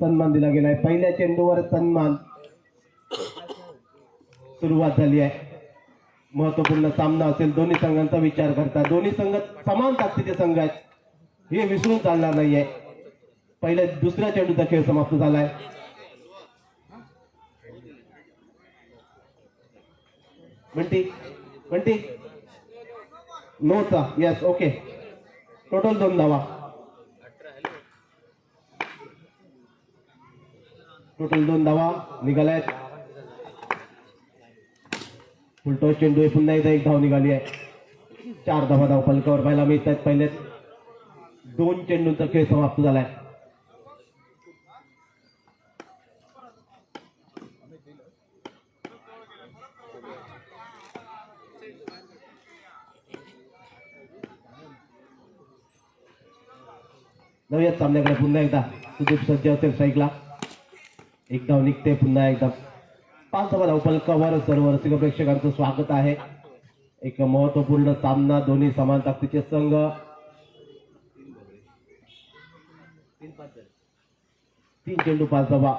सन्मान दिला गेलाय. पहिल्या चेंडूवर सन्मान सुरुवात झाली आहे. महत्त्वपूर्ण सामना असेल दोन्ही संघांचा विचार करता. दोन्ही संघ समान ताकदीचे संघ आहेत. हे विसरून चालणार नाहीये. पहिल्या दुसऱ्या चेंडूचा खेळ समाप्त झालाय. म्हणती म्हणती नोचा यस ओके टोटल दोन धावा. टोटल दोन धावा निघाल्यात. फुलटो चेंडू आहे, पुन्हा एकदा एक धाव निघाली आहे. चार धावा धाव पलकावर पाहायला मिळत आहेत पहिले दोन चेंडूंचा खेळ समाप्त झालाय. नव्याच सामन्याकडे पुन्हा एकदा. सुदीप सज्ज असेल साईकला एक धाव निघते पुन्हा एकदा. पाच धावा धाव फलकावर सर्व रसिक प्रेक्षकांचं स्वागत आहे. एक महत्त्वपूर्ण सामना दोन्ही समान ताकदीचे संघ. तीन चेंडू पाच धावा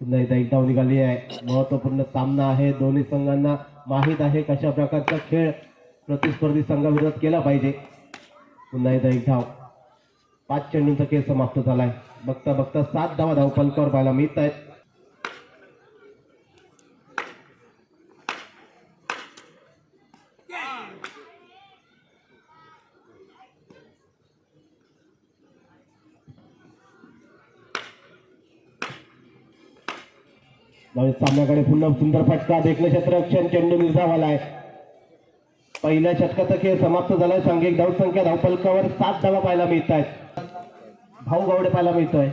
पुन्हा एकदा एक धाव निघाली आहे. महत्त्वपूर्ण सामना आहे दोन्ही संघांना. माहीत आहे कशा प्रकारचा खेळ प्रतिस्पर्धी संघाविरोधात केला पाहिजे. पुन्हा एकदा एक धाव. पाच चेंडूंचा केस समाप्त झालाय. बघता बघता सात धावा धाव फलकावर पाहायला मिळत आहेत सामन्याकडे पुन्हा सुंदर फटका देखणे क्षेत्ररक्षण चेंडू निर्धावाला आहे पहिल्या षटकाचा खेळ समाप्त झालाय. सांघिक धावसंख्या धावपलकावर धावफलकावर सात धावा पाहायला मिळत आहेत भाऊ गावडे पाहायला मिळतोय.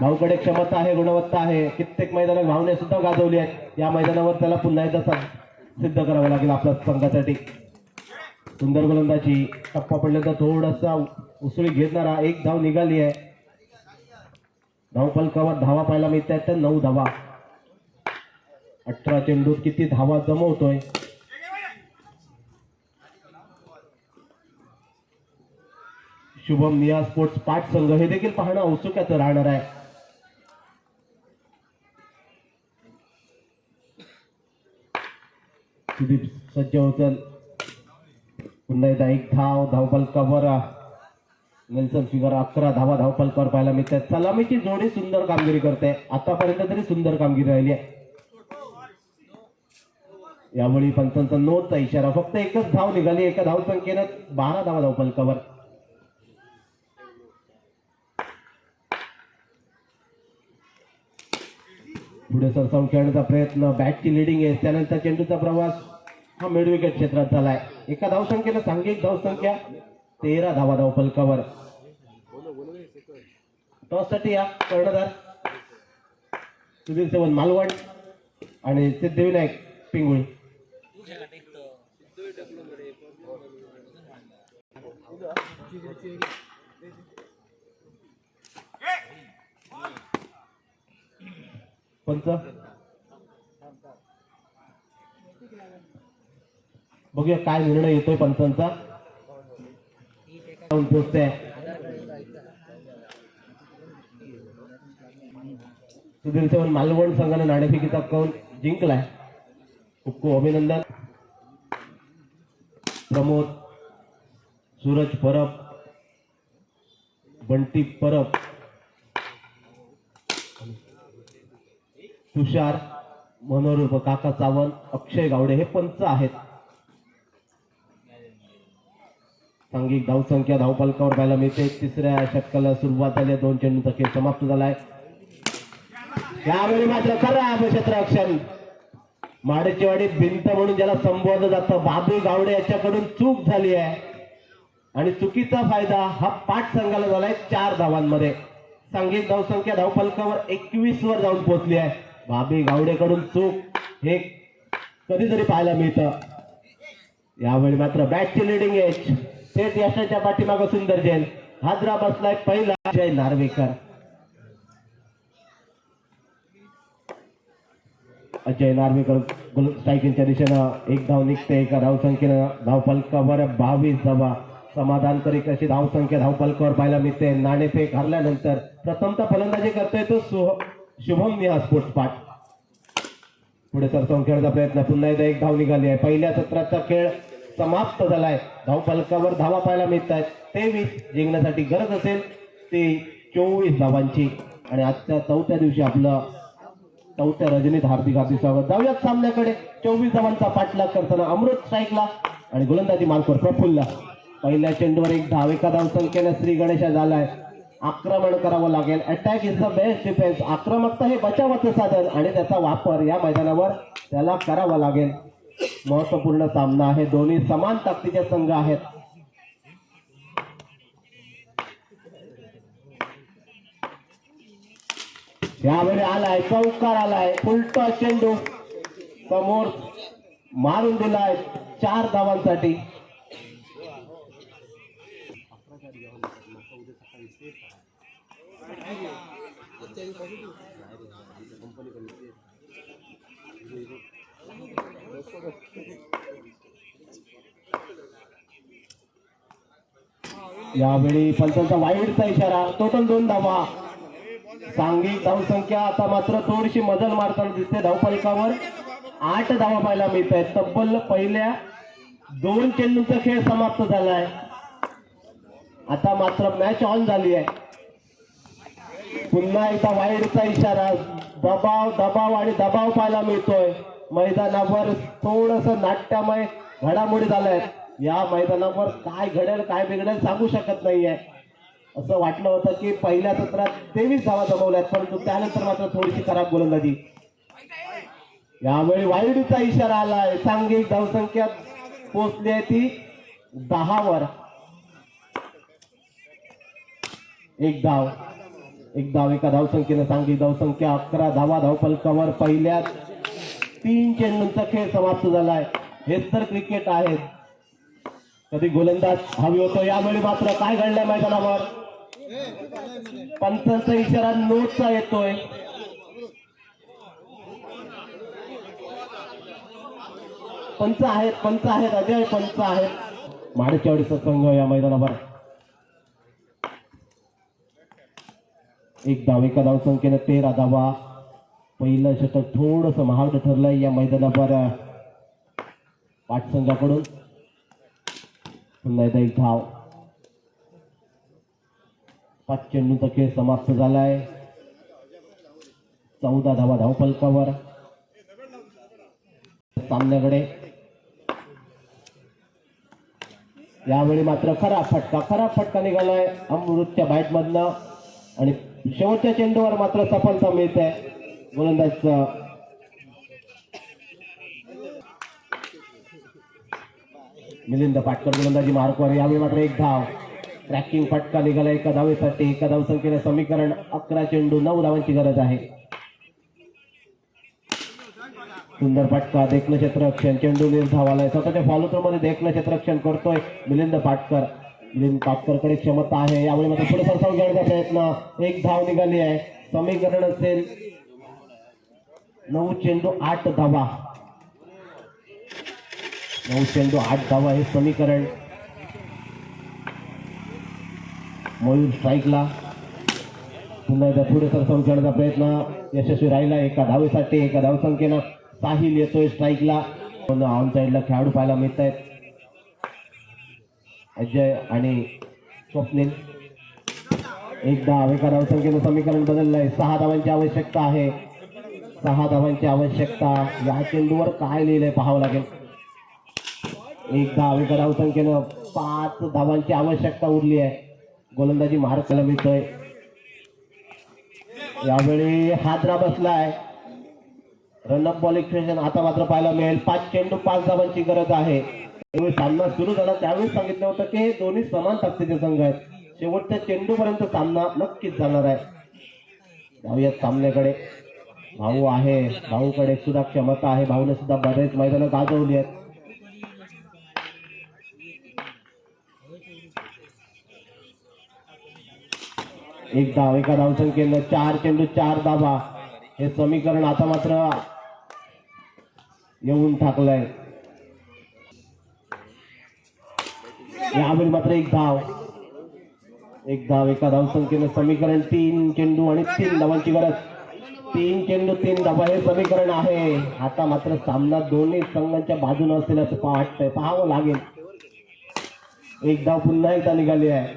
भाऊकडे क्षमता आहे गुणवत्ता आहे. कित्येक मैदानात भावने सुद्धा गाजवली आहेत. या मैदानावर त्याला पुन्हा एकदा सिद्ध करावं लागेल आपल्या संघासाठी. सुंदर गोलंदाजी. टप्पा पडल्याचा थोडासा उसळी घेणारा एक धाव निघाली आहे. धावफलकावर धावा पाहायला मिळत आहेत तर नऊ धावा. अठरा चेंडूत किती धावा जमवतोय. शुभम निया स्पोर्ट्स पाच संघ हे देखील पाहणं औत्सुक्याचं राहणार आहे. सुदीप सज्ज होतल पुन्हा एकदा एक धाव धावफलकावर नेल्सन फिगर अकरा धावा धावफलकावर पाहायला मिळतात. सलामीची जोडी सुंदर कामगिरी करते. आतापर्यंत तरी सुंदर कामगिरी राहिली आहे. यावेळी पंचांचा नोटचा इशारा. फक्त एकच धाव निघाली एका धावसंख्येनं बारा धावा धावफलकावर पुढे सरसावून खेळण्याचा प्रयत्न बॅटची लिडिंग आहे. त्यानंतर चेंडूचा प्रवास. हा मिडविकेट क्षेत्रात झालाय. एका धावसंख्येला सांघिक धावसंख्या. तेरा धावा धाव फलकावर टॉससाठी या कर्णधार. सुधीर सेवन मालवण आणि सिद्धिविनायक पिंगुळी. पंच बघूया काय निर्णय येतोय पंचांचा. सुधीर चव्हाण मालवण संघाने नाणेफेकीचा कौल जिंकलाय. खूप खूप अभिनंदन. प्रमोद सूरज परब बंटी परब. तुषार मनोरूप काका सावंत अक्षय गावडे हे पंच आहेत. सांघिक धावसंख्या धावपालकावर पाहायला मिळते. तिसऱ्या षटकाला सुरुवात झाली दोन चेंडूचा खेळ समाप्त झालाय. यावेळी मात्र खराब अक्षर माडेचीवाडी भिंत म्हणून ज्याला संबोधलं जातं बाबू गावडे याच्याकडून चूक झाली आहे. आणि चुकीचा फायदा हा पाठ संघाला झालाय चार धावांमध्ये. सांघिक धावसंख्या धावपालकावर एकवीस वर जाऊन पोहोचली आहे. बाबी गावडेकडून चूक हे कधीतरी पाहायला मिळतं. यावेळी मात्र बॅटची लिडिंग एच थेट यशाच्या पाठीमागं सुंदर जैन. हादरा बसलाय पहिला जय नार्वेकर. अजय नार्वेकर स्ट्रायकिंगच्या दिशेनं एक धाव निघते. एका धावसंख्येनं धावफलकावर बावीस धावा. समाधानकारी कशी धावसंख्या धावपलकावर पाहायला मिळते. नाणेफेक हरल्यानंतर प्रथमतः फलंदाजी करतोय तो सुह- शुभम निहा स्पोर्ट्स पाठ. पुढे सरसावून खेळायचा प्रयत्न. पुन्हा एकदा एक धाव निघाली आहे. पहिल्या सत्राचा खेळ समाप्त झालाय. धाव फलकावर धावा पाहायला मिळत आहेत तेवीस जिंकण्यासाठी गरज असेल ती चोवीस धावांची. आणि आजच्या चौथ्या दिवशी आपलं चौथ्या रजनीत हार्दिक हार्दिक स्वागत. जाऊयात सामन्याकडे. चोवीस धावांचा पाठलाग करताना अमृत स्ट्राईकला आणि गोलंदाजी मार्कवर प्रफुल्ल. पहिल्या चेंडूवर एक धाव. एका धावसंख्येने श्री गणेशा झालाय. आक्रमण करावं लागेल. Attack is the best defence आक्रमकता हे बचावाचं साधन आणि त्याचा वापर या मैदानावर त्याला करावा लागेल. महत्त्वपूर्ण सामना आहे. दोन्ही समान ताकदीचे संघ आहेत. यावेळी आलाय चौकार आलाय. उलटा चेंडू समोर मारून दिलाय. चार धावांसाठी. यावेळी पंचांचा वाईटचा इशारा टोटल दोन धावा. सांघिक धावसंख्या आता मात्र थोडीशी मजल मारताना दिसते धावपालिकावर आठ धावा पाहायला मिळत आहेत तब्बल पहिल्या दोन चेंडूंचा खेळ समाप्त झालाय. आता मात्र मॅच ऑन झाली आहे. पुन्हा एकदा वाईडचा इशारा. दबाव दबाव आणि दबाव पाहायला मिळतोय. मैदानावर थोडस नाट्यमय घडामोडी झाल्या या मैदानावर काय घडेल काय बिघडेल सांगू शकत नाहीये. असं वाटलं होतं की पहिल्या सत्रात तेवीस धावा जमवल्यात परंतु त्यानंतर मात्र थोडीशी खराब गोलंदाजी. यावेळी वाईडचा इशारा आलाय. सांघिक धावसंख्या पोचली आहे ती दहावर. एक धाव एक धाव एका धावसंख्येनं सांगली धावसंख्या अकरा धावा धावपलकावर पहिल्या तीन चेंडूंचा खेळ समाप्त झालाय. हेच तर क्रिकेट आहे. कधी गोलंदाज हवी होतो यावेळी मात्र काय घडलंय मैदानावर? पंचांचा इशारा नोटचा येतोय. पंच आहेत पंच आहेत अजय पंच आहेत. माडेचेवाडीचा संघ या मैदानावर. एक धाव एका धावसंख्येनं तेरा धावा. पहिलं शतक थोडस महाग ठरलंय या मैदानावर. पाठसंघाकडून पुन्हा एकदा एक धाव. पाच चेंडूचा खेळ समाप्त झालाय. चौदा धावा धावपलकावर सामन्याकडे. यावेळी मात्र खरा फटका खरा फटका निघालाय. अमृतच्या बॅट मधनं आणि शेवटच्या चेंडूवर मात्र सफलता मिळते. गोलंदाज मिलिंद पाटकर गोलंदाजी मार्कवर. यावेळी मात्र एक धाव. ट्रॅकिंग फटका निघाला एका धावेसाठी. एका धावसंख्येने समीकरण अकरा चेंडू नऊ धावांची गरज आहे. सुंदर फटका. देखणं क्षेत्ररक्षण. चेंडू निर्धावालाय स्वतःच्या फॉलोथ्रो मध्ये देखणं क्षेत्ररक्षण करतोय मिलिंद पाटकर. मिलिंद पाटकरकडे क्षमता आहे. यावेळी मात्र पुढे सरसावून घेण्याचा प्रयत्न. एक धाव निघाली आहे. समीकरण असेल नऊ चेंडू आठ धावा. नऊ चेंडू आठ धावा हे समीकरण. मयूर स्ट्राईकला. पुन्हा एकदा पुढे सरसावून खेळण्याचा प्रयत्न. यशस्वी राहिला एका धावेसाठी एका धावसंख्येनं. साहिल येतोय स्ट्राईकला. ऑन साईडला खेळाडू पाहायला मिळत आहेत अजय आणि स्वप्नील. एक धाव एका समीकरण बदललंय. सहा धावांची आवश्यकता आहे. सहा धावांची आवश्यकता या चेंडूवर काय लिहिलंय पाहावं लागेल. एक धाव एका धावसंख्येनं पाच धावांची आवश्यकता उरली आहे. गोलंदाजी मार्कला मिळतोय यावेळी हादरा बसलाय. रनअप बॉल एक्सप्रेशन आता मात्र पाहायला मिळेल. पाच चेंडू पाच धावांची गरज आहे. त्यामुळे सामना सुरू झाला. त्यावेळी सांगितलं होतं की हे दोन्ही समान ताकदीचे संघ आहेत. शेवटच्या चेंडूपर्यंत सामना नक्कीच जाणार आहे. जाऊयात सामन्याकडे. भाऊ आहे. भाऊकडे सुद्धा क्षमता आहे. भाऊने सुद्धा बरेच मैदानं गाजवली आहेत. एक धाव एका धावसंख्येनं चार चेंडू चार धावा. हे समीकरण आता मात्र येऊन ठाकलंय यावेळी मात्र एक धाव. एक धाव एका धावसंख्येनं समीकरण. तीन चेंडू आणि तीन धावांची गरज. तीन चेंडू तीन धावा हे समीकरण आहे. आता मात्र सामना दोन्ही संघांच्या बाजूने असेल असं पहा- वाटतंय पाहावं लागेल. एक धाव पुन्हा एकदा निघाली आहे.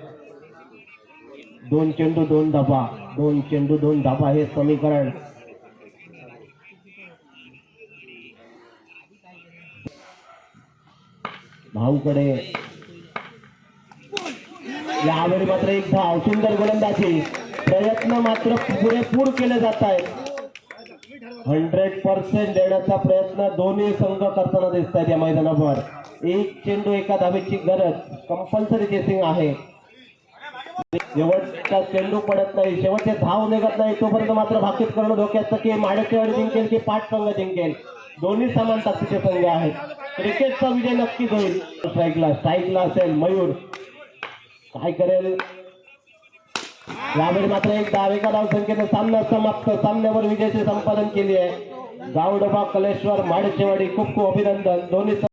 दोन चेंडू दोन धाबा दोन चेंडू दोन धाबा हे समीकरण. भाऊकडे यावेळी मात्र एक धाव सुंदर गोलंदाजी. प्रयत्न मात्र पुरेपूर केले जात आहेत हंड्रेड पर्सेंट देण्याचा प्रयत्न दोन्ही संघ करताना दिसत आहेत या मैदानावर. एक चेंडू एका धावेची गरज कंपल्सरी चेसिंग आहे. शेवटचा चेंडू पडत नाही शेवटचे धाव निघत नाही तोपर्यंत मात्र भाकीत करणं धोक्याचं की माडकेवाडी जिंकेल की पाच संघ जिंकेल. दोन्ही समान ताकदीचे संघ आहेत. क्रिकेटचा विजय नक्कीच होईल. स्ट्राईकला स्ट्राईकला असेल मयूर. काय करेल. यावेळी मात्र एक डाव एका धाव संख्येनं सामना समाप्त. सामन्यावर विजयाचे संपादन केले आहे. गावडोबा कलेश्वर माडचेवाडी खूप खूप अभिनंदन. दोन्ही